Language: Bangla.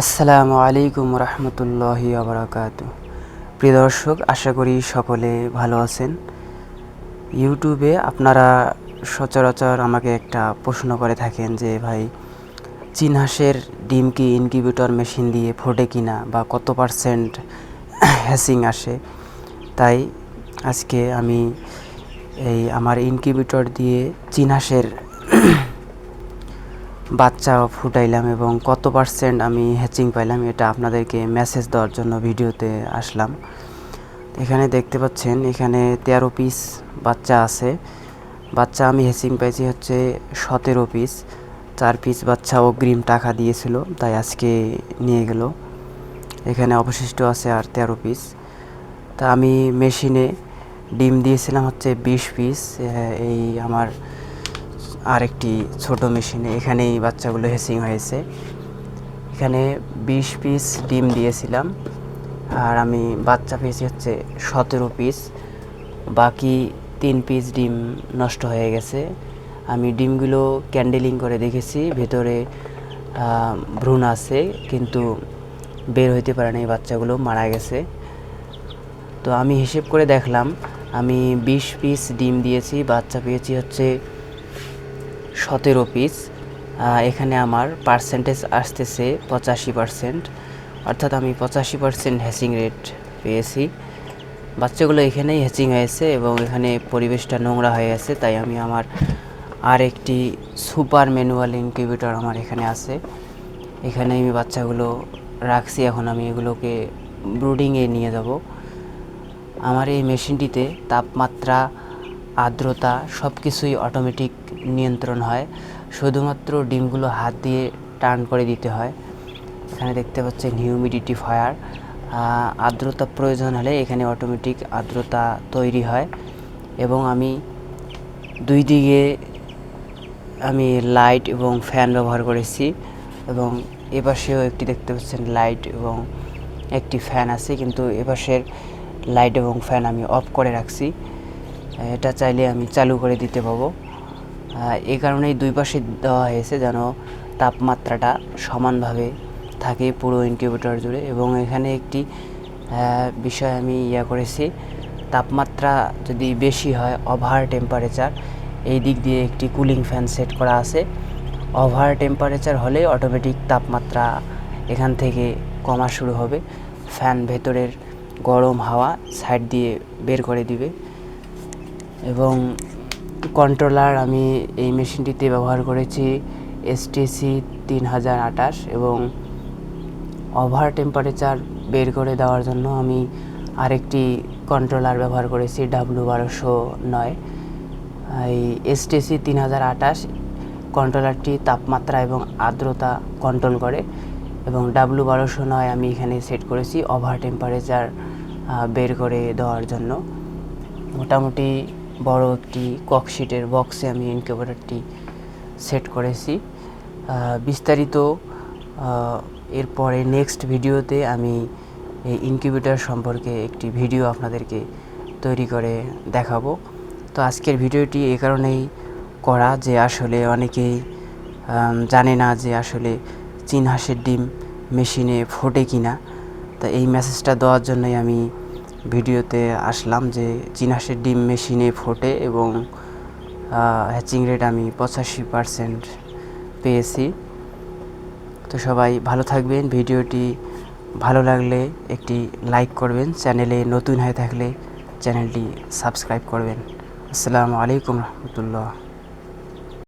আসসালামু আলাইকুম রহমতুল্লাহি আবরাকাত প্রিয় দর্শক, আশা করি সকলে ভালো আছেন। ইউটিউবে আপনারা সচরাচর আমাকে একটা প্রশ্ন করে থাকেন যে, ভাই চীন হাঁসের ডিম কি ইনকিউবেটর মেশিন দিয়ে ফোটে কিনা বা কত পার্সেন্ট হ্যাসিং আসে? তাই আজকে আমি এই আমার ইনকিউবেটর দিয়ে চীন হাঁসের বাচ্চা ফুটাইলাম এবং কত পার্সেন্ট আমি হ্যাচিং পাইলাম এটা আপনাদেরকে মেসেজ দেওয়ার জন্য ভিডিওতে আসলাম। এখানে দেখতে পাচ্ছেন, এখানে তেরো পিস বাচ্চা আছে। বাচ্চা আমি হ্যাচিং পাইছি হচ্ছে সতেরো পিস চার পিস বাচ্চা অগ্রিম টাকা দিয়েছিল, তাই আজকে নিয়ে গেল। এখানে অবশিষ্ট আছে আর তেরো পিস তা আমি মেশিনে ডিম দিয়েছিলাম হচ্ছে বিশ পিস এই আমার আরেকটি ছোট মেশিনে। এখানেই বাচ্চাগুলো হেসিং হয়েছে। এখানে বিশ পিস ডিম দিয়েছিলাম। আর আমি বাচ্চা পেয়েছি হচ্ছে সতেরো পিস। বাকি তিন পিস ডিম নষ্ট হয়ে গেছে। আমি ডিমগুলো ক্যান্ডেলিং করে দেখেছি। ভেতরে ভ্রূণ আছে, কিন্তু বের হইতে পারে না এই বাচ্চাগুলো মারা গেছে। তো আমি হিসেব করে দেখলাম, আমি বিশ পিস ডিম দিয়েছি, বাচ্চা পেয়েছি হচ্ছে সতেরো পিস এখানে আমার পার্সেন্টেজ আসতেছে পঁচাশি পার্সেন্ট অর্থাৎ আমি পঁচাশি পার্সেন্ট হ্যাচিং রেট পেয়েছি। বাচ্চাগুলো এখানেই হ্যাচিং হয়েছে এবং এখানে পরিবেশটা নোংরা হয়ে গেছে, তাই আমি আমার আর একটি সুপার ম্যানুয়াল ইনকিউবেটর আমার এখানে আছে। এখানে আমি বাচ্চাগুলো রাখছি, এখন আমি এগুলোকে ব্রুডিংয়ে নিয়ে যাব। আমার এই মেশিনটিতে তাপমাত্রা আর্দ্রতা সব কিছুই অটোমেটিক নিয়ন্ত্রণ হয়। শুধুমাত্র ডিমগুলো হাত দিয়ে টান করে দিতে হয়। এখানে দেখতে পাচ্ছেন হিউমিডিটি ফায়ার আর্দ্রতা প্রয়োজন হলে এখানে অটোমেটিক আর্দ্রতা তৈরি হয়। এবং আমি দুই দিকে আমি লাইট এবং ফ্যান ব্যবহার করেছি। এবং এপাশেও একটি দেখতে পাচ্ছেন লাইট এবং একটি ফ্যান আছে। কিন্তু এপাশের লাইট এবং ফ্যান আমি অফ করে রাখছি। এটা চাইলে আমি চালু করে দিতে পাবো এই কারণেই দুই পাশে দেওয়া হয়েছে যেন তাপমাত্রাটা সমানভাবে থাকে পুরো ইনকিউবেটর জুড়ে এবং এখানে একটি বিষয় আমি ইয়া করেছি, তাপমাত্রা যদি বেশি হয় ওভার টেম্পারেচার এই দিক দিয়ে একটি কুলিং ফ্যান সেট করা আছে। ওভার টেম্পারেচার হলে অটোমেটিক তাপমাত্রা এখান থেকে কমা শুরু হবে। ফ্যান ভেতরের গরম হাওয়া সাইড দিয়ে বের করে দিবে। এবং কন্ট্রোলার আমি এই মেশিনটিতে ব্যবহার করেছি এসটিসি তিন হাজার আঠাশ এবং ওভার টেম্পারেচার বের করে দেওয়ার জন্য আমি আরেকটি কন্ট্রোলার ব্যবহার করেছি ডাব্লু বারোশো নয়। এই এসটিসি তিন হাজার আঠাশ কন্ট্রোলারটি তাপমাত্রা এবং আর্দ্রতা কন্ট্রোল করে এবং ডাব্লু বারোশো নয় আমি এখানে সেট করেছি ওভার টেম্পারেচার বের করে দেওয়ার জন্য। মোটামুটি বড় একটি ককশিটের বক্সে আমি ইনকিউবেটরটি সেট করেছি। বিস্তারিত এরপরে নেক্সট ভিডিওতে আমি এই ইনকিউবেটর সম্পর্কে একটি ভিডিও আপনাদেরকে তৈরি করে দেখাবো। তো আজকের ভিডিওটি এ কারণেই করা যে আসলে অনেকেই জানে না যে আসলে চীন হাঁসের ডিম মেশিনে ফোটে কিনা। তা এই মেসেজটা দেওয়ার জন্যই আমি ভিডিওতে আসলাম যে চীন হাঁসের ডিম মেশিনে ফোটে এবং হ্যাচিং রেট আমি পঁচাশি পারসেন্ট পেয়েছি। তো সবাই ভালো থাকবেন, ভিডিওটি ভালো লাগলে একটি লাইক করবেন, চ্যানেলে নতুন হয়ে থাকলে চ্যানেলটি সাবস্ক্রাইব করবেন। আসসালামু আলাইকুম রহমতুল্লাহ।